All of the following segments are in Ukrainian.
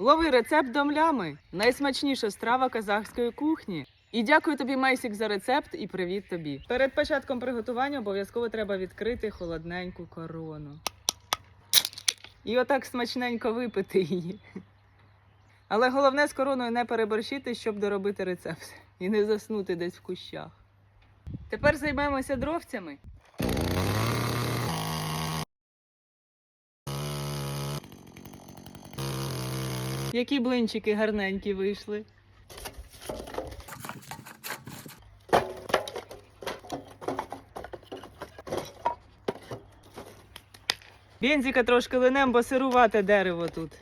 Лови рецепт домлями. Найсмачніша страва казахської кухні. І дякую тобі, Мейсік, за рецепт і привіт тобі. Перед початком приготування обов'язково треба відкрити холодненьку корону. І отак смачненько випити її. Але головне з короною не переборщити, щоб доробити рецепт і не заснути десь в кущах. Тепер займемося дровцями. Які блинчики гарненькі вийшли. Бензика трошки линем, бо сирувате дерево тут.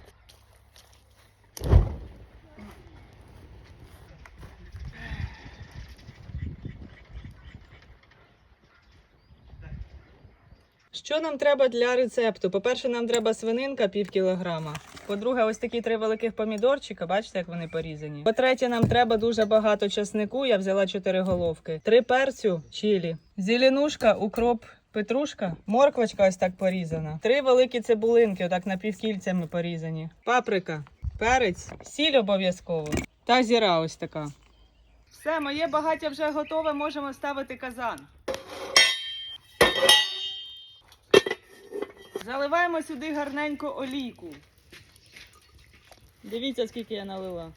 Що нам треба для рецепту? По-перше, нам треба свининка пів кілограма. По-друге, ось такі три великих помідорчика, бачите, як вони порізані. По-третє, нам треба дуже багато часнику. Я взяла чотири головки, три перцю, чилі, зеленушка, укроп. Петрушка, морквочка ось так порізана. Три великі цибулинки, отак напівкільцями порізані. Паприка, перець, сіль обов'язково. Та зіра ось така. Все, моє багаття вже готове, можемо ставити казан. Заливаємо сюди гарненько олійку. Дивіться, скільки я налила.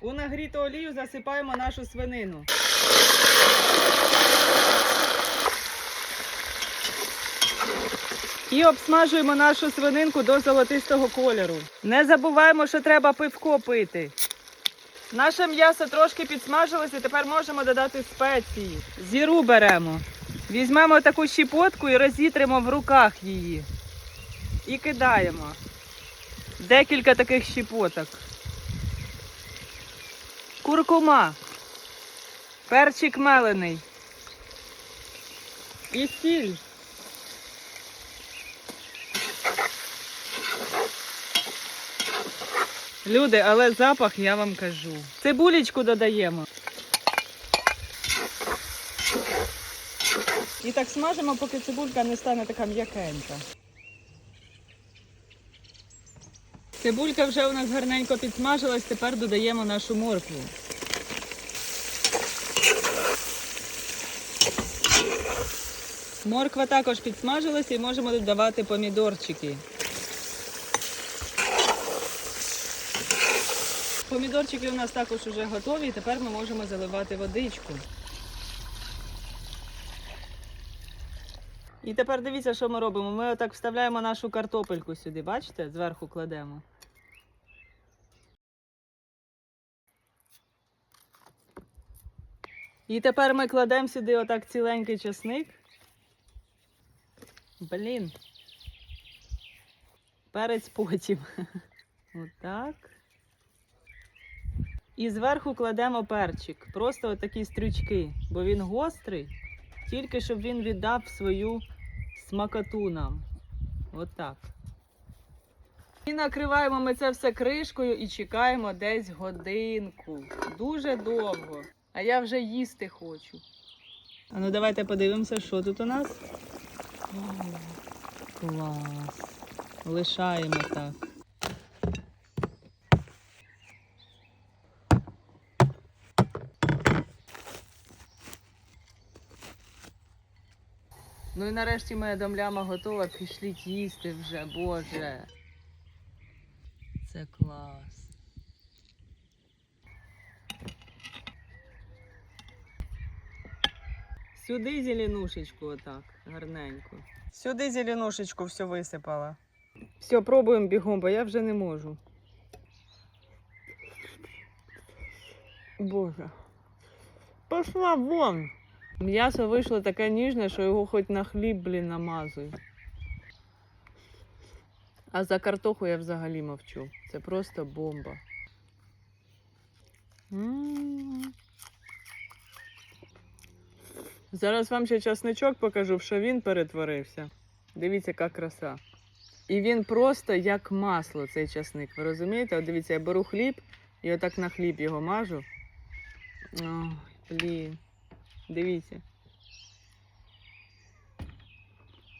У нагріту олію засипаємо нашу свинину. І обсмажуємо нашу свининку до золотистого кольору. Не забуваємо, що треба пивко пити. Наше м'ясо трошки підсмажилося, тепер можемо додати спеції. Зіру беремо. Візьмемо таку щепотку і розітримо в руках її. І кидаємо. Декілька таких щепоток. Куркума. Перчик мелений. І сіль. Люди, але запах я вам кажу. Цибулечку додаємо. І так смажимо, поки цибулька не стане така м'якенька. Цибулька вже у нас гарненько підсмажилась, тепер додаємо нашу моркву. Морква також підсмажилася і можемо додавати помідорчики. Помідорчики у нас також вже готові, і тепер ми можемо заливати водичку. І тепер дивіться, що ми робимо. Ми отак вставляємо нашу картопельку сюди, бачите? Зверху кладемо. І тепер ми кладемо сюди отак ціленький часник. Блін. Перець потім. Отак. І зверху кладемо перчик. Просто отакі стрючки, бо він гострий, тільки щоб він віддав свою смакоту нам. Отак. І накриваємо ми це все кришкою і чекаємо десь годинку. Дуже довго. А я вже їсти хочу. А ну давайте подивимося, що тут у нас. О, клас. Лишаємо так. Ну і нарешті моя домляма готова. Пішліть їсти вже, Боже. Це клас. Сюди зеленушечку отак, гарненько. Сюди зеленушечку все висипала. Все, пробуємо бігом, бо я вже не можу. Боже. Пошла вон. М'ясо вийшло таке ніжне, що його хоч на хліб, блін, намазуй. А за картоху я взагалі мовчу. Це просто бомба. Зараз вам ще часничок покажу, що він перетворився. Дивіться, яка краса. І він просто як масло, цей часник. Ви розумієте? От дивіться, я беру хліб і отак на хліб його мажу. Ой, блін. Дивіться.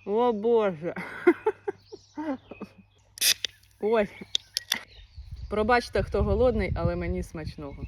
О Боже. Ой. Пробачте, хто голодний, але мені смачного.